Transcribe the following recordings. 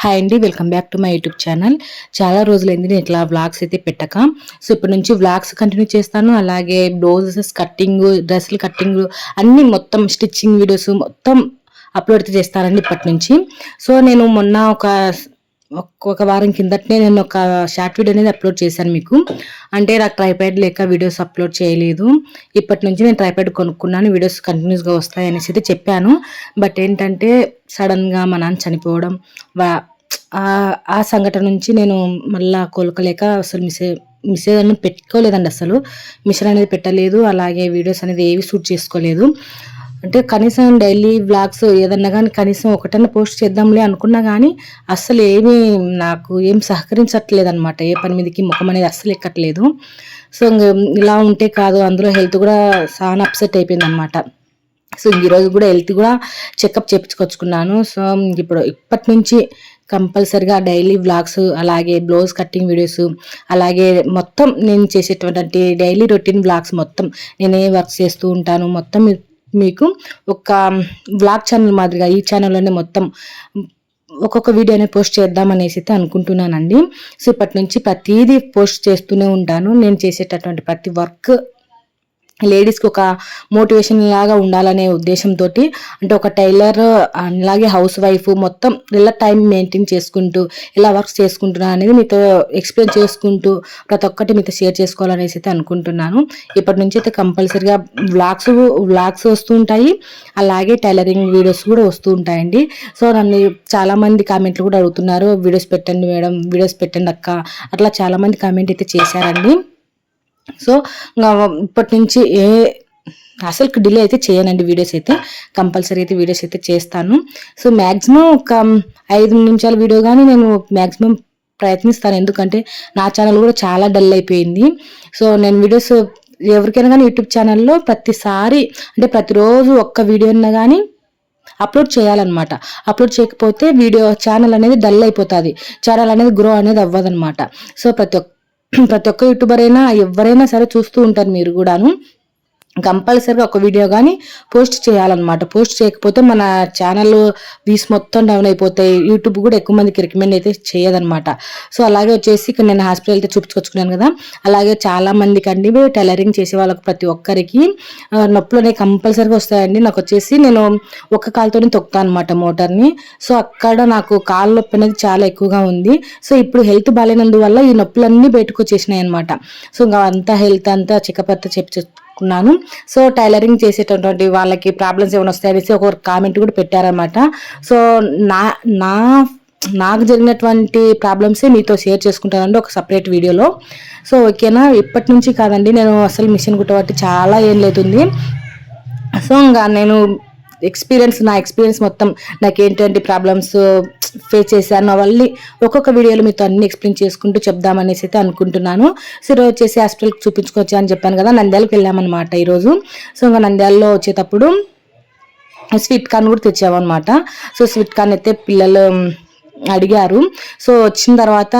Hi అండి welcome back to my YouTube channel చాలా రోజులైంది నేను ఇట్లా వ్లాగ్స్ అయితే పెట్టక. సో ఇప్పటి నుంచి వ్లాగ్స్ కంటిన్యూ చేస్తాను. అలాగే బ్లౌజెస్ కట్టింగ్ డ్రెస్సులు కట్టింగ్ అన్ని మొత్తం స్టిచ్చింగ్ వీడియోస్ మొత్తం అప్లోడ్ అయితే చేస్తానండి ఇప్పటి నుంచి. సో నేను మొన్న ఒక ఒక్కొక్క వారం కిందటనే నేను ఒక షార్ట్ వీడియో అనేది అప్లోడ్ చేశాను మీకు. అంటే నాకు ట్రైప్యాడ్ లేక వీడియోస్ అప్లోడ్ చేయలేదు. ఇప్పటి నుంచి నేను ట్రైప్యాడ్ కొనుక్కున్నాను వీడియోస్ కంటిన్యూస్గా వస్తాయి అనేసి అయితే చెప్పాను. బట్ ఏంటంటే సడన్గా మా నాన్న చనిపోవడం ఆ సంఘటన నుంచి నేను మళ్ళా కోలుకోలేక అసలు మిస్ మిసేజ్ అనేది పెట్టుకోలేదండి అసలు. మిషన్ అనేది పెట్టలేదు అలాగే వీడియోస్ అనేది ఏవి షూట్ చేసుకోలేదు. అంటే కనీసం డైలీ బ్లాగ్స్ ఏదన్నా కానీ కనీసం ఒకటన్నా పోస్ట్ చేద్దాంలే అనుకున్నా కానీ అస్సలు ఏమీ నాకు ఏం సహకరించట్లేదు అనమాట ఏ పని మీదకి ముఖం అనేది అస్సలు ఎక్కట్లేదు. సో ఇలా ఉంటే కాదు అందులో హెల్త్ కూడా చాలా అప్సెట్ అయిపోయింది అనమాట సో ఈరోజు కూడా హెల్త్ కూడా చెకప్ చేయించుకొచ్చుకున్నాను సో ఇప్పుడు ఇప్పటి నుంచి కంపల్సరిగా డైలీ వ్లాగ్స్ అలాగే బ్లౌజ్ కట్టింగ్ వీడియోస్ అలాగే మొత్తం నేను చేసేటువంటి డైలీ రొటీన్ బ్లాగ్స్ మొత్తం నేను ఏ వర్క్ చేస్తూ ఉంటాను. మొత్తం మీకు ఒక బ్లాగ్ ఛానల్ మాదిరిగా ఈ ఛానల్లోనే మొత్తం ఒక్కొక్క వీడియో పోస్ట్ చేద్దామనేసి అయితే అనుకుంటున్నానండి. సో ఇప్పటి నుంచి ప్రతిదీ పోస్ట్ చేస్తూనే ఉంటాను. నేను చేసేటటువంటి ప్రతి వర్క్ లేడీస్కి ఒక మోటివేషన్ లాగా ఉండాలనే ఉద్దేశంతో అంటే ఒక టైలర్ అలాగే హౌస్ వైఫ్ మొత్తం ఇలా టైం మెయింటైన్ చేసుకుంటూ ఇలా వర్క్స్ చేసుకుంటున్నా అనేది మీతో ఎక్స్ప్లెయిన్ చేసుకుంటూ ప్రతి ఒక్కటి మీతో షేర్ చేసుకోవాలనేసి అయితే అనుకుంటున్నాను. ఇప్పటి నుంచి అయితే కంపల్సరిగా వ్లాగ్స్ వ్లాగ్స్ వస్తూ ఉంటాయి. అలాగే టైలరింగ్ వీడియోస్ కూడా వస్తూ ఉంటాయండి. సో నన్ను చాలామంది కామెంట్లు కూడా అడుగుతున్నారు వీడియోస్ పెట్టండి మేడం వీడియోస్ పెట్టండి అక్క. అట్లా చాలామంది కామెంట్ అయితే చేశారండి. సో ఇప్పటి నుంచి ఏ అసలు డిలే అయితే చేయనండి వీడియోస్ అయితే. కంపల్సరీ అయితే వీడియోస్ అయితే చేస్తాను. సో మ్యాక్సిమం ఒక ఐదు నిమిషాల వీడియో కానీ నేను మ్యాక్సిమం ప్రయత్నిస్తాను. ఎందుకంటే నా ఛానల్ కూడా చాలా డల్ అయిపోయింది. సో నేను వీడియోస్ ఎవరికైనా కానీ యూట్యూబ్ ఛానల్లో ప్రతిసారి అంటే ప్రతిరోజు ఒక్క వీడియో ఉన్నా కానీ అప్లోడ్ చేయాలన్నమాట. అప్లోడ్ చేయకపోతే వీడియో ఛానల్ అనేది డల్ అయిపోతుంది. ఛానల్ అనేది గ్రో అనేది అవ్వదన్నమాట. సో ప్రతి ఒక్క ప్రతి ఒక్క యూట్యూబర్ అయినా ఎవరైనా సరే చూస్తూ ఉంటారు మీరు కూడాను. కంపల్సరీగా ఒక వీడియో కానీ పోస్ట్ చేయాలన్నమాట. పోస్ట్ చేయకపోతే మన ఛానల్ వీస్ మొత్తం డౌన్ అయిపోతాయి. యూట్యూబ్ కూడా ఎక్కువ మందికి రికమెండ్ అయితే చేయదనమాట సో అలాగే వచ్చేసి ఇక్కడ నేను హాస్పిటల్ అయితే చూపించుకొచ్చుకున్నాను కదా. అలాగే చాలా మందికి అండి టైలరింగ్ చేసే వాళ్ళకి ప్రతి ఒక్కరికి నొప్పులు అనేవి కంపల్సరీగా వస్తాయండి. నాకు వచ్చేసి నేను ఒక్క కాలుతోనే తొక్కుతాను అనమాట మోటార్ని. సో అక్కడ నాకు కాళ్ళ నొప్పి అనేది చాలా ఎక్కువగా ఉంది. సో ఇప్పుడు హెల్త్ బాగాలేనందువల్ల ఈ నొప్పులన్నీ బయటకు వచ్చేసినాయి అనమాట సో ఇంకా అంతా హెల్త్ అంతా చెకప్ అంతా చెప్పి అనుకున్నాను. సో టైలరింగ్ చేసేటటువంటి వాళ్ళకి ప్రాబ్లమ్స్ ఏమైనా వస్తాయనేసి ఒక కామెంట్ కూడా పెట్టారనమాట సో నా నా నాకు జరిగినటువంటి ప్రాబ్లమ్సే మీతో షేర్ చేసుకుంటానండి ఒక సపరేట్ వీడియోలో. సో ఓకేనా? ఇప్పటి నుంచి కాదండి నేను అసలు మిషన్ కుట్టబట్టి చాలా ఏం లేతుంది సో ఇంకా నేను ఎక్స్పీరియన్స్ నా ఎక్స్పీరియన్స్ మొత్తం నాకు ఏంటంటే ప్రాబ్లమ్స్ ఫేస్ చేశాను. అవన్నీ ఒక్కొక్క వీడియోలో మీతో అన్ని ఎక్స్ప్లెయిన్ చేసుకుంటూ చెప్దామనేసి అయితే అనుకుంటున్నాను. సో ఈరోజు వచ్చేసి హాస్పిటల్కి చూపించుకోవచ్చు అని చెప్పాను కదా నంద్యాలకు వెళ్ళామన్నమాట ఈరోజు. సో ఇంకా నంద్యాలలో వచ్చేటప్పుడు స్వీట్ కార్న్ కూడా తెచ్చామన్నమాట. సో స్వీట్ కార్న్ అయితే పిల్లలు అడిగారు. సో వచ్చిన తర్వాత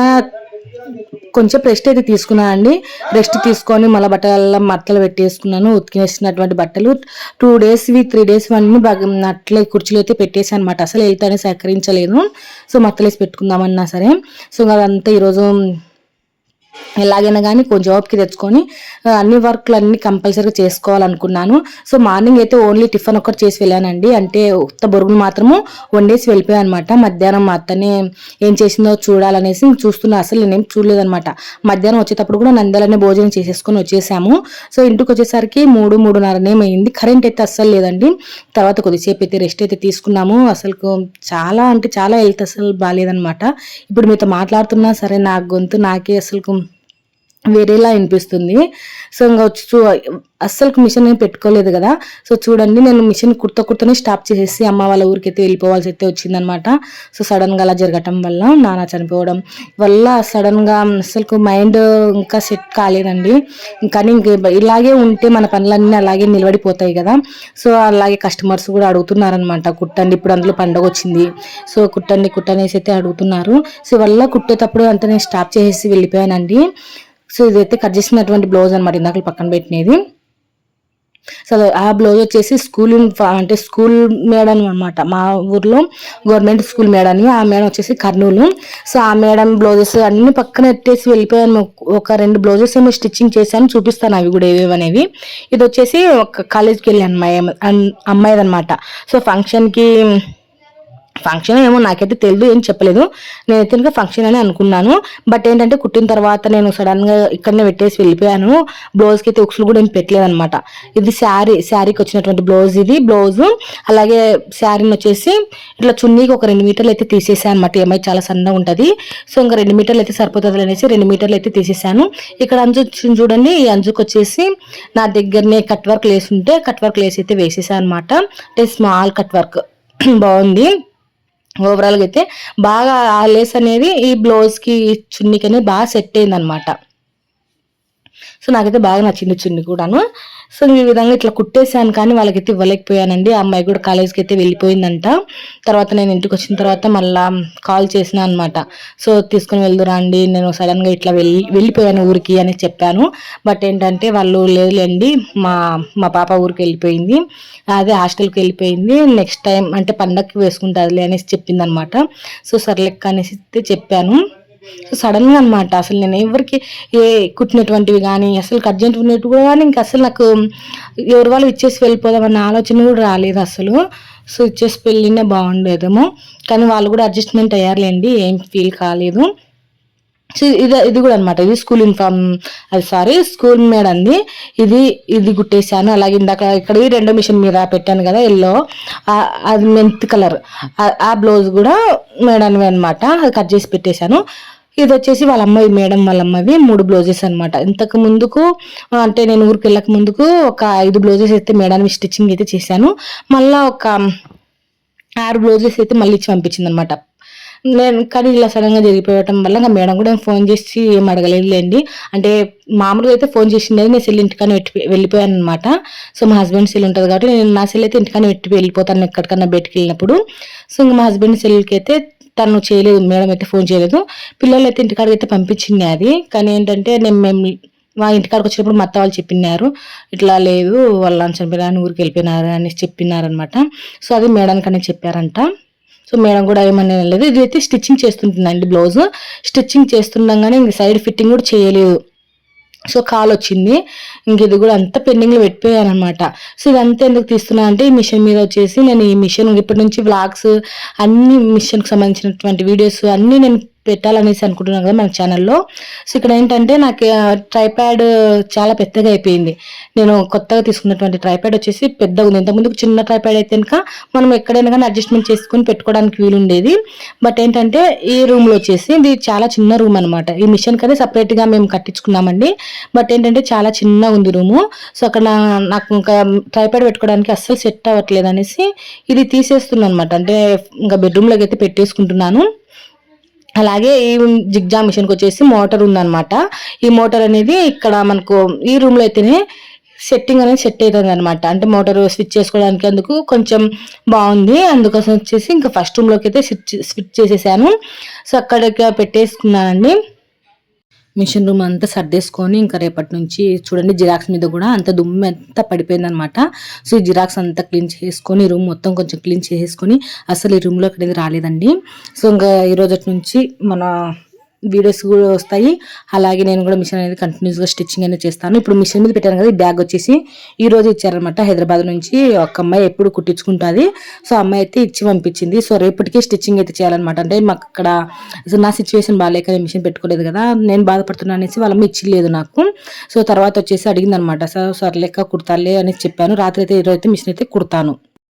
కొంచెం రెస్ట్ అయితే తీసుకున్నాను అండి. రెస్ట్ తీసుకొని మళ్ళీ బట్టల మట్టలు పెట్టేసుకున్నాను. ఉతికినేసినటువంటి బట్టలు. టూ డేస్వి త్రీ డేస్ అన్ని బాగా అట్లే కుర్చీలు అయితే పెట్టేసి అనమాట అసలు వెళ్తానే అనేది సహకరించలేదు. సో మత్తలేసి పెట్టుకుందామన్నా సరే. సో అదంతా ఈరోజు ఎలాగైనా కానీ కొంచెం ఓపిక తెచ్చుకొని అన్ని వర్క్లు అన్ని కంపల్సరీగా చేసుకోవాలనుకున్నాను. సో మార్నింగ్ అయితే ఓన్లీ టిఫిన్ ఒకటి చేసి వెళ్ళానండి. అంటే ఉత్త బొరుగులు మాత్రము వండేసి వెళ్ళిపోయాను అనమాట మధ్యాహ్నం మా అత్తనే ఏం చేసిందో చూడాలనేసి చూస్తున్నా. అసలు నేనేం చూడలేదనమాట. మధ్యాహ్నం వచ్చేటప్పుడు కూడా నందలనే భోజనం చేసేసుకొని వచ్చేసాము. సో ఇంటికి వచ్చేసరికి మూడు మూడున్నరనే అయింది కరెంట్ అయితే అస్సలు లేదండి. తర్వాత కొద్దిసేపు అయితే రెస్ట్ అయితే తీసుకున్నాము. అసలు చాలా అంటే చాలా హెల్త్ అసలు బాగాలేదనమాట ఇప్పుడు మీతో మాట్లాడుతున్నా సరే నా గొంతు నాకే అసలు వేరేలా అనిపిస్తుంది. సో ఇంకా వచ్చి చూ అస్సలు మిషన్ ఏం పెట్టుకోలేదు కదా. సో చూడండి నేను మిషన్ కుర్త కుర్తనే స్టాప్ చేసేసి అమ్మ వాళ్ళ ఊరికి అయితే వెళ్ళిపోవాల్సి అయితే వచ్చిందనమాట సో సడన్గా అలా జరగటం వల్ల నాన్న చనిపోవడం వల్ల సడన్గా అసలు మైండ్ ఇంకా సెట్ కాలేదండి. కానీ ఇంక ఇలాగే ఉంటే మన పనులన్నీ అలాగే నిలబడిపోతాయి కదా. సో అలాగే కస్టమర్స్ కూడా అడుగుతున్నారనమాట కుట్టండి ఇప్పుడు అందులో పండుగ వచ్చింది. సో కుట్టండి కుట్టనేసి అయితే అడుగుతున్నారు. సో వల్ల కుట్టేటప్పుడు అంతా నేను స్టాప్ చేసేసి వెళ్ళిపోయానండి. సో ఇదైతే కట్ చేసినటువంటి బ్లౌజ్ అనమాట ఇందాక పక్కన పెట్టినది. సో ఆ బ్లౌజ్ వచ్చేసి స్కూల్ అంటే స్కూల్ మేడం అనమాట మా ఊర్లో గవర్నమెంట్ స్కూల్ మేడం ఆ మేడం వచ్చేసి కర్నూలు. సో ఆ మేడం బ్లౌజెస్ అన్ని పక్కన ఎట్టేసి వెళ్ళిపోయాను. ఒక రెండు బ్లౌజెస్ ఏమో స్టిచ్చింగ్ చేశాను చూపిస్తాను అవి కూడా ఏవేవి అనేవి. ఇది వచ్చేసి ఒక కాలేజ్కి వెళ్ళి అమ్మాయి అమ్మాయిది అనమాట సో ఫంక్షన్కి ఫంక్షన్ ఏమో నాకైతే తెలియదు ఏం చెప్పలేదు. నేనైతే ఇంకా ఫంక్షన్ అని అనుకున్నాను. బట్ ఏంటంటే కుట్టిన తర్వాత నేను సడన్గా ఇక్కడనే పెట్టేసి వెళ్ళిపోయాను. బ్లౌజ్కి అయితే ఉక్సులు కూడా ఏం పెట్టలేదు అనమాట ఇది శారీ శారీకి వచ్చినటువంటి బ్లౌజ్ ఇది. బ్లౌజ్ అలాగే శారీని వచ్చేసి ఇట్లా చున్నీకి ఒక రెండు మీటర్లు అయితే తీసేసాను అనమాట ఏమై చాలా సన్నగా ఉంటుంది. సో ఇంకా రెండు మీటర్లు అయితే సరిపోతుంది అనేసి రెండు మీటర్లు అయితే తీసేసాను. ఇక్కడ అంజు చూడండి. ఈ అంజుకు వచ్చేసి నా దగ్గరనే కట్ వర్క్ లేసి ఉంటే కట్ వర్క్ లేసి అయితే వేసేసాను అనమాట అంటే స్మాల్ కట్ వర్క్ బాగుంది. ఓవరాల్గా అయితే బాగా ఆ లేస్ అనేది ఈ బ్లౌజ్కి చున్నీకి అనేది బాగా సెట్ అయింది అనమాట సో నాకైతే బాగా నచ్చింది చిన్ని కూడాను. సో ఈ విధంగా ఇట్లా కుట్టేశాను కానీ వాళ్ళకైతే ఇవ్వలేకపోయానండి. ఆ అమ్మాయి కూడా కాలేజ్కి అయితే వెళ్ళిపోయిందంట. తర్వాత నేను ఇంటికి వచ్చిన తర్వాత మళ్ళా కాల్ చేసిన అనమాట సో తీసుకుని వెళ్దురా అండి నేను సడన్గా ఇట్లా వెళ్ళి వెళ్ళిపోయాను ఊరికి అని చెప్పాను. బట్ ఏంటంటే వాళ్ళు లేదులేండి మా మా పాప ఊరికి వెళ్ళిపోయింది. అదే హాస్టల్కి వెళ్ళిపోయింది. నెక్స్ట్ టైం అంటే పండగకి వేసుకుంటుందిలే అనేసి చెప్పింది అనమాట సో సర్లెక్క అనేసి చెప్పాను. సో సడన్గా అనమాట అసలు నేను ఎవరికి ఏ కుట్టినటువంటివి కానీ అసలు అర్జెంట్ ఉన్నట్టు కూడా కానీ ఇంకా అసలు నాకు ఎవరి వాళ్ళు ఇచ్చేసి వెళ్ళిపోదామన్న ఆలోచన కూడా రాలేదు అసలు. సో ఇచ్చేసి వెళ్ళినే బాగుండేదేమో. కానీ వాళ్ళు కూడా అడ్జస్ట్మెంట్ అయ్యారులేండి ఏం ఫీల్ కాలేదు. ఇది ఇది కూడా అనమాట ఇది స్కూల్ యూనిఫామ్ అది సారీ స్కూల్ మేడ్ అండి ఇది ఇది కుట్టేశాను. అలాగే ఇందాక ఇక్కడ రెండో మిషన్ మీద పెట్టాను కదా ఎల్లో. అది మెంత్ కలర్. ఆ బ్లౌజ్ కూడా మేడన్వి అనమాట అది కట్ చేసి పెట్టేశాను. ఇది వచ్చేసి వాళ్ళ అమ్మాయి మేడం వాళ్ళ అమ్మవి మూడు బ్లౌజెస్ అనమాట ఇంతకు ముందుకు అంటే నేను ఊరికి వెళ్ళక ముందుకు ఒక ఐదు బ్లౌజెస్ అయితే మేడానికి స్టిచ్చింగ్ అయితే చేశాను. మళ్ళీ ఒక ఆరు బ్లౌజెస్ అయితే మళ్ళీ ఇచ్చి పంపించింది అనమాట నేను కానీ ఇలా సడన్గా జరిగిపోవటం వల్ల నా మేడం కూడా ఫోన్ చేసి ఏం అడగలేదు లేండి అంటే మామూలుగా అయితే ఫోన్ చేసిండేది నేను సెల్ ఇంటికన్నా పెట్టి వెళ్ళిపోయాను అనమాట సో మా హస్బెండ్ సెల్ ఉంటుంది కాబట్టి నేను నా సెల్ అయితే ఇంటికన్నా పెట్టి వెళ్ళిపోతాను ఎక్కడికన్నా బయటకు వెళ్ళినప్పుడు సో ఇంకా మా హస్బెండ్ సెల్కి అయితే తను చేయలేదు మేడం అయితే ఫోన్ చేయలేదు. పిల్లలు అయితే ఇంటికాడికి అయితే పంపించింది అది. కానీ ఏంటంటే నేను మేము మా ఇంటికాడికి వచ్చినప్పుడు మా అత్త వాళ్ళు చెప్పినారు ఇట్లా లేదు వాళ్ళు చనిపోయిన ఊరికి వెళ్ళిపోయినారు అని చెప్పినారనమాట సో అది మేడానికి అనేది చెప్పారంట. సో మేడం కూడా ఏమన్నా లేదు. ఇది అయితే స్టిచ్చింగ్ చేస్తుంటుందండి బ్లౌజ్. స్టిచ్చింగ్ చేస్తుండగానే ఇంక సైడ్ ఫిట్టింగ్ కూడా చేయలేదు. సో కాల్ వచ్చింది ఇంక ఇది కూడా అంతా పెండింగ్లో పెట్టిపోయాను అనమాట సో ఇదంతా ఎందుకు తీస్తున్నా అంటే ఈ మిషన్ మీద వచ్చేసి నేను ఈ మిషన్ ఇప్పటి నుంచి బ్లాగ్స్ అన్ని మిషన్కి సంబంధించినటువంటి వీడియోస్ అన్నీ నేను పెట్టాలనేసి అనుకుంటున్నాను కదా మన ఛానల్లో సో ఇక్కడ ఏంటంటే నాకు ట్రైప్యాడ్ చాలా పెద్దగా అయిపోయింది. నేను కొత్తగా తీసుకున్నటువంటి ట్రైప్యాడ్ వచ్చేసి పెద్దగా ఉంది. ఇంతకుముందు చిన్న ట్రైప్యాడ్ అయితే కనుక మనం ఎక్కడైనా కానీ అడ్జస్ట్మెంట్ చేసుకుని పెట్టుకోవడానికి వీలు ఉండేది. బట్ ఏంటంటే ఈ రూమ్లో వచ్చేసి ఇది చాలా చిన్న రూమ్ అనమాట ఈ మిషన్ కానీ సపరేట్గా మేము కట్టించుకున్నామండి. బట్ ఏంటంటే చాలా చిన్న ఉంది రూము సో అక్కడ నాకు ఇంకా ట్రైప్యాడ్ పెట్టుకోవడానికి అస్సలు సెట్ అవ్వట్లేదు అనేసి ఇది తీసేస్తున్నాను అనమాట అంటే ఇంకా బెడ్రూమ్లోకి అయితే పెట్టేసుకుంటున్నాను. అలాగే ఈ జిగ్జా మిషన్కి వచ్చేసి మోటార్ ఉందన్నమాట. ఈ మోటార్ అనేది ఇక్కడ మనకు ఈ రూమ్లో అయితేనే సెట్టింగ్ అనేది సెట్ అవుతుంది అనమాట అంటే మోటార్ స్విచ్ చేసుకోవడానికి అందుకు కొంచెం బాగుంది. అందుకోసం వచ్చేసి ఇంకా ఫస్ట్ రూమ్లోకి అయితే స్విచ్ స్విచ్ చేసేసాను. సో అక్కడ పెట్టేసుకున్నానండి. మిషన్ రూమ్ అంతా సర్దేసుకొని ఇంకా రేపటి నుంచి చూడండి జిరాక్స్ మీద కూడా అంత దుమ్ము అంతా పడిపోయింది అనమాట సో ఈ జిరాక్స్ అంతా క్లీన్ చేసుకొని రూమ్ మొత్తం కొంచెం క్లీన్ చేసుకొని అసలు ఈ రూమ్లో అనేది రాలేదండి. సో ఇంకా ఈ రోజు నుంచి మన వీడియోస్ కూడా వస్తాయి. అలాగే నేను కూడా మిషన్ అనేది కంటిన్యూస్గా స్టిచ్చింగ్ అనేది చేస్తాను. ఇప్పుడు మిషన్ మీద పెట్టాను కదా ఈ బ్యాగ్ వచ్చేసి ఈ రోజు ఇచ్చారనమాట హైదరాబాద్ నుంచి ఒక అమ్మాయి ఎప్పుడు కుట్టించుకుంటుంది. సో అమ్మాయి అయితే ఇచ్చి పంపించింది. సో రేపటికే స్టిచ్చింగ్ అయితే చేయాలన్నమాట. అంటే మాకు అక్కడ నా సిచ్యువేషన్ బాగాలేక నేను మిషన్ పెట్టుకోలేదు కదా నేను బాధపడుతున్నా అనేసి వాళ్ళమ్మ ఇచ్చిలేదు నాకు. సో తర్వాత వచ్చేసి అడిగింది అనమాట సో సర్లేక కుడతాలే అనేసి చెప్పాను. రాత్రి అయితే ఈరోజు అయితే మిషన్ అయితే కుడతాను.